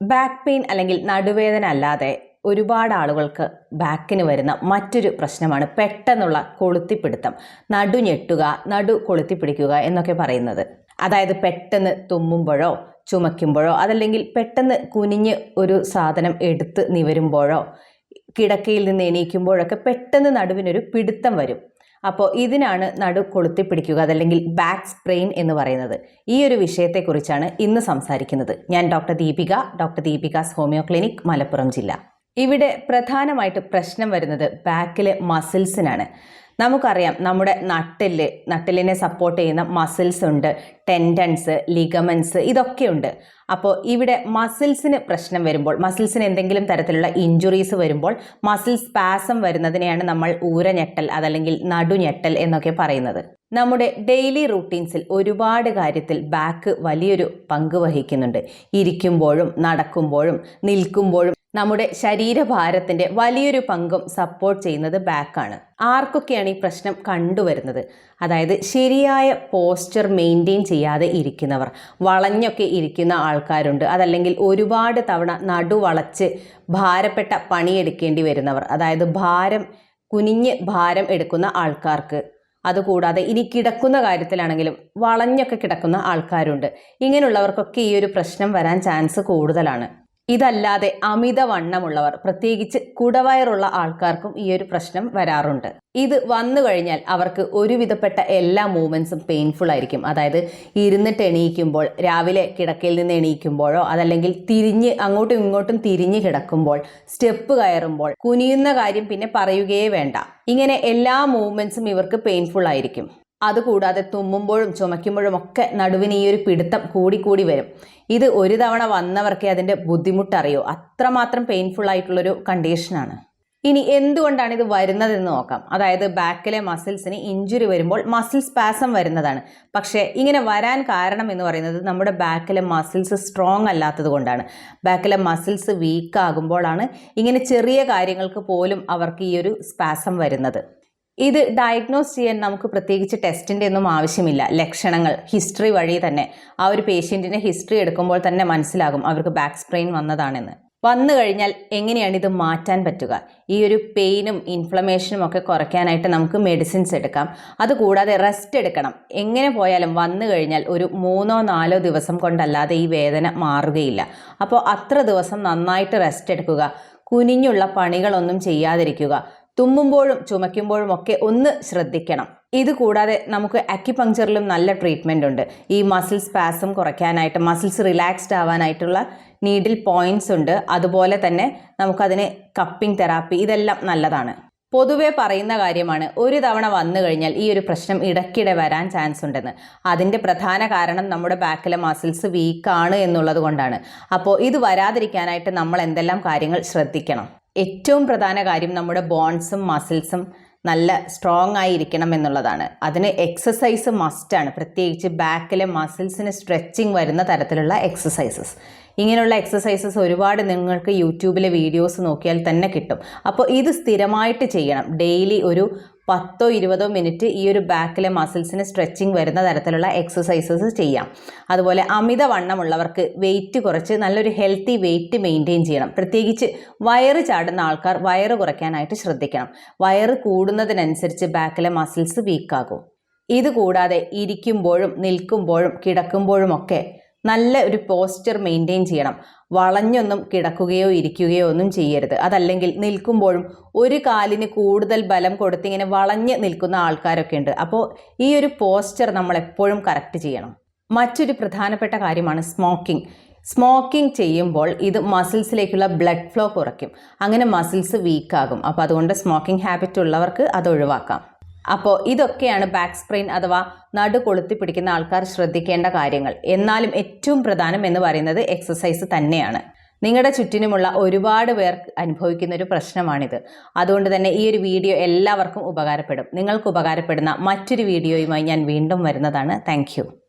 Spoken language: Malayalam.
ബാക്ക് പെയിൻ അല്ലെങ്കിൽ നടുവേദന അല്ലാതെ ഒരുപാട് ആളുകൾക്ക് ബാക്കിന് വരുന്ന മറ്റൊരു പ്രശ്നമാണ് പെട്ടെന്നുള്ള കൊളുത്തിപ്പിടുത്തം. നടു ഞെട്ടുക നടു കൊളുത്തിപ്പിടിക്കുക എന്നൊക്കെ പറയുന്നത്. അതായത് പെട്ടെന്ന് തുമ്മുമ്പോഴോ ചുമയ്ക്കുമ്പോഴോ അതല്ലെങ്കിൽ പെട്ടെന്ന് കുനിഞ്ഞ് ഒരു സാധനം എടുത്ത് നിവരുമ്പോഴോ കിടക്കയിൽ നിന്ന് എണീക്കുമ്പോഴൊക്കെ പെട്ടെന്ന് നടുവിനൊരു പിടുത്തം വരും. അപ്പോൾ ഇതിനാണ് നടു കൊളുത്തി പിടിക്കുക അതല്ലെങ്കിൽ ബാക്ക് സ്പ്രെയിൻ എന്ന് പറയുന്നത്. ഈ ഒരു വിഷയത്തെക്കുറിച്ചാണ് ഇന്ന് സംസാരിക്കുന്നത്. ഞാൻ doctor Deepika doctor Deepika's homeo clinic Malappuram ജില്ല. ഇവിടെ പ്രധാനമായിട്ട് പ്രശ്നം വരുന്നത് ബാക്കിലെ മസിൽസിനാണ്. നമുക്കറിയാം നമ്മുടെ നട്ടിൽ നട്ടിലിനെ സപ്പോർട്ട് ചെയ്യുന്ന മസിൽസ് ഉണ്ട്. ടെൻഡൻസ് ലിഗമൻസ് ഇതൊക്കെയുണ്ട് അപ്പോൾ ഇവിടെ മസിൽസിന് പ്രശ്നം വരുമ്പോൾ മസിൽസിന് എന്തെങ്കിലും തരത്തിലുള്ള ഇഞ്ചുറീസ് വരുമ്പോൾ മസിൽ സ്പാസം വരുന്നതിനെയാണ് നമ്മൾ ഊരഞ്ഞെട്ടൽ അതല്ലെങ്കിൽ നടുഞ്ഞെട്ടൽ എന്നൊക്കെ പറയുന്നത്. നമ്മുടെ ഡെയിലി റൂട്ടീൻസിൽ ഒരുപാട് കാര്യത്തിൽ ബാക്ക് വലിയൊരു പങ്ക് വഹിക്കുന്നുണ്ട്. ഇരിക്കുമ്പോഴും നടക്കുമ്പോഴും നിൽക്കുമ്പോഴും നമ്മുടെ ശരീരഭാരത്തിന്റെ വലിയൊരു പങ്കും സപ്പോർട്ട് ചെയ്യുന്നത് ബാക്കാണ് ആർക്കൊക്കെയാണ് ഈ പ്രശ്നം കണ്ടുവരുന്നത്? അതായത് ശരിയായ പോസ്ചർ മെയിന്റെയിൻ ചെയ്യാതെ ഇരിക്കുന്നവർ. വളഞ്ഞൊക്കെ ഇരിക്കുന്ന ആൾക്കാരുണ്ട്. അതല്ലെങ്കിൽ ഒരുപാട് തവണ നടുവളച്ച് ഭാരപ്പെട്ട പണിയെടുക്കേണ്ടി വരുന്നവർ. അതായത് ഭാരം കുനിഞ്ഞ് ഭാരം എടുക്കുന്ന ആൾക്കാർക്ക്. അതുകൂടാതെ ഇനി കിടക്കുന്ന കാര്യത്തിലാണെങ്കിലും വളഞ്ഞൊക്കെ കിടക്കുന്ന ആൾക്കാരുണ്ട്. ഇങ്ങനെയുള്ളവർക്കൊക്കെ ഈ ഒരു പ്രശ്നം വരാൻ ചാൻസ് കൂടുതലാണ്. ഇതല്ലാതെ അമിതവണ്ണമുള്ളവർ പ്രത്യേകിച്ച് കുടവയറുള്ള ആൾക്കാർക്കും ഈ ഒരു പ്രശ്നം വരാറുണ്ട്. ഇത് വന്നു കഴിഞ്ഞാൽ അവർക്ക് ഒരുവിധപ്പെട്ട എല്ലാ മൂവ്മെന്റ്സും പെയിൻഫുൾ ആയിരിക്കും. അതായത് ഇരുന്നിട്ട് എണീക്കുമ്പോൾ രാവിലെ കിടക്കയിൽ നിന്ന് എണീക്കുമ്പോഴോ അതല്ലെങ്കിൽ തിരിഞ്ഞ് അങ്ങോട്ടും ഇങ്ങോട്ടും തിരിഞ്ഞ് കിടക്കുമ്പോൾ സ്റ്റെപ്പ് കയറുമ്പോൾ കുനിയുന്ന കാര്യം പിന്നെ പറയുകയേ വേണ്ട. ഇങ്ങനെ എല്ലാ മൂവ്മെന്റ്സും ഇവർക്ക് പെയിൻഫുൾ ആയിരിക്കും. അതുകൂടാതെ തുമ്മുമ്പോഴും ചുമയ്ക്കുമ്പോഴും ഒക്കെ നടുവിന് ഈ ഒരു പിടുത്തം കൂടിക്കൂടി വരും. ഇത് ഒരു തവണ വന്നവർക്കേ അതിന്റെ ബുദ്ധിമുട്ടറിയോ. അത്രമാത്രം പെയിൻഫുൾ ആയിട്ടുള്ളൊരു കണ്ടീഷനാണ് ഇനി എന്തുകൊണ്ടാണ് ഇത് വരുന്നതെന്ന് നോക്കാം. അതായത് ബാക്കിലെ മസിൽസിന് ഇഞ്ചുറി വരുമ്പോൾ മസിൽ സ്പാസം വരുന്നതാണ്. പക്ഷേ ഇങ്ങനെ വരാൻ കാരണം എന്ന് പറയുന്നത് നമ്മുടെ ബാക്കിലെ മസിൽസ് സ്ട്രോങ് അല്ലാത്തത് കൊണ്ടാണ്. ബാക്കിലെ മസിൽസ് വീക്കാകുമ്പോഴാണ് ഇങ്ങനെ ചെറിയ കാര്യങ്ങൾക്ക് പോലും അവർക്ക് ഈ ഒരു സ്പാസം വരുന്നത്. ഇത് ഡയഗ്നോസ് ചെയ്യാൻ നമുക്ക് പ്രത്യേകിച്ച് ടെസ്റ്റിന്റെ ഒന്നും ആവശ്യമില്ല. ലക്ഷണങ്ങൾ ഹിസ്റ്ററി വഴി തന്നെ. ആ ഒരു പേഷ്യന്റിന്റെ ഹിസ്റ്ററി എടുക്കുമ്പോൾ തന്നെ മനസ്സിലാകും അവർക്ക് ബാക്ക് സ്പ്രെയിൻ വന്നതാണെന്ന്. വന്നു കഴിഞ്ഞാൽ എങ്ങനെയാണ് ഇത് മാറ്റാൻ പറ്റുക? ഈ ഒരു പെയിനും ഇൻഫ്ലമേഷനും ഒക്കെ കുറയ്ക്കാനായിട്ട് നമുക്ക് മെഡിസിൻസ് എടുക്കാം. അതുകൂടാതെ റെസ്റ്റ് എടുക്കണം. എങ്ങനെ പോയാലും വന്നു കഴിഞ്ഞാൽ ഒരു മൂന്നോ നാലോ ദിവസം കൊണ്ടല്ലാതെ ഈ വേദന മാറുകയില്ല. അപ്പോൾ അത്ര ദിവസം നന്നായിട്ട് റെസ്റ്റ് എടുക്കുക. കുനിഞ്ഞുള്ള പണികളൊന്നും ചെയ്യാതിരിക്കുക. തുമ്മുമ്പോഴും ചുമയ്ക്കുമ്പോഴും ഒക്കെ ഒന്ന് ശ്രദ്ധിക്കണം. ഇത് കൂടാതെ നമുക്ക് അക്യുപങ്ചറിലും നല്ല ട്രീറ്റ്മെന്റ് ഉണ്ട്. ഈ മസിൽ സ്പാസം കുറയ്ക്കാനായിട്ട് മസിൽസ് റിലാക്സ്ഡ് ആവാനായിട്ടുള്ള നീഡിൽ പോയിന്റ്സ് ഉണ്ട്. അതുപോലെ തന്നെ നമുക്കതിന് കപ്പിംഗ് തെറാപ്പി ഇതെല്ലാം നല്ലതാണ്. പൊതുവെ പറയുന്ന കാര്യമാണ് ഒരു തവണ വന്നു കഴിഞ്ഞാൽ ഈ ഒരു പ്രശ്നം ഇടയ്ക്കിടെ വരാൻ ചാൻസ് ഉണ്ടെന്ന്. അതിന്റെ പ്രധാന കാരണം നമ്മുടെ ബാക്കിലെ മസിൽസ് വീക്കാണ് എന്നുള്ളത് കൊണ്ടാണ്. അപ്പോൾ ഇത് വരാതിരിക്കാനായിട്ട് നമ്മൾ എന്തെല്ലാം കാര്യങ്ങൾ ശ്രദ്ധിക്കണം. ഏറ്റവും പ്രധാന കാര്യം നമ്മുടെ ബോൺസും മസിൽസും നല്ല സ്ട്രോങ് ആയിരിക്കണം എന്നുള്ളതാണ്. അതിന് എക്സസൈസ് മസ്റ്റാണ് പ്രത്യേകിച്ച് ബാക്കിലെ മസിൽസിന് സ്ട്രെച്ചിങ് വരുന്ന തരത്തിലുള്ള എക്സസൈസസ് ഇങ്ങനെയുള്ള എക്സസൈസസ് ഒരുപാട് നിങ്ങൾക്ക് യൂട്യൂബിലെ വീഡിയോസ് നോക്കിയാൽ തന്നെ കിട്ടും. അപ്പോൾ ഇത് സ്ഥിരമായിട്ട് ചെയ്യണം. ഡെയിലി ഒരു പത്തോ ഇരുപതോ മിനിറ്റ് ഈ ഒരു ബാക്കിലെ മസിൽസിന് സ്ട്രെച്ചിങ് വരുന്ന തരത്തിലുള്ള എക്സസൈസസ് ചെയ്യാം. അതുപോലെ അമിതവണ്ണമുള്ളവർക്ക് വെയിറ്റ് കുറച്ച് നല്ലൊരു ഹെൽത്തി വെയിറ്റ് മെയിന്റെയിൻ ചെയ്യണം. പ്രത്യേകിച്ച് വയറ് ചാടുന്ന ആൾക്കാർ വയറ് കുറയ്ക്കാനായിട്ട് ശ്രദ്ധിക്കണം. വയറ് കൂടുന്നതിനനുസരിച്ച് ബാക്കിലെ മസിൽസ് വീക്കാകും ഇതുകൂടാതെ ഇരിക്കുമ്പോഴും നിൽക്കുമ്പോഴും കിടക്കുമ്പോഴും ഒക്കെ നല്ല ഒരു പോസ്ചർ മെയിന്റെയിൻ ചെയ്യണം. വളഞ്ഞൊന്നും കിടക്കുകയോ ഇരിക്കുകയോ ഒന്നും ചെയ്യരുത്. അതല്ലെങ്കിൽ നിൽക്കുമ്പോഴും ഒരു കാലിന് കൂടുതൽ ബലം കൊടുത്ത് ഇങ്ങനെ വളഞ്ഞ് നിൽക്കുന്ന ആൾക്കാരൊക്കെ ഉണ്ട്. അപ്പോൾ ഈ ഒരു പോസ്റ്റർ നമ്മൾ എപ്പോഴും കറക്റ്റ് ചെയ്യണം. മറ്റൊരു പ്രധാനപ്പെട്ട കാര്യമാണ് സ്മോക്കിംഗ് സ്മോക്കിംഗ് ചെയ്യുമ്പോൾ ഇത് മസിൽസിലേക്കുള്ള ബ്ലഡ് ഫ്ലോ കുറയ്ക്കും. അങ്ങനെ മസിൽസ് വീക്കാകും അപ്പോൾ അതുകൊണ്ട് സ്മോക്കിംഗ് ഹാബിറ്റ് ഉള്ളവർക്ക് അത് ഒഴിവാക്കാം. അപ്പോൾ ഇതൊക്കെയാണ് ബാക്ക് സ്പ്രെയിൻ അഥവാ നടു കൊളുത്തി പിടിക്കുന്ന ആൾക്കാർ ശ്രദ്ധിക്കേണ്ട കാര്യങ്ങൾ. എന്നാലും ഏറ്റവും പ്രധാനം എന്ന് പറയുന്നത് എക്സസൈസ് തന്നെയാണ്. നിങ്ങളുടെ ചുറ്റിനുമുള്ള ഒരുപാട് പേർ അനുഭവിക്കുന്ന ഒരു പ്രശ്നമാണിത്. അതുകൊണ്ട് തന്നെ ഈ ഒരു വീഡിയോ എല്ലാവർക്കും ഉപകാരപ്പെടും. നിങ്ങൾക്ക് ഉപകാരപ്പെടുന്ന മറ്റൊരു വീഡിയോയുമായി ഞാൻ വീണ്ടും വരുന്നതാണ്. താങ്ക്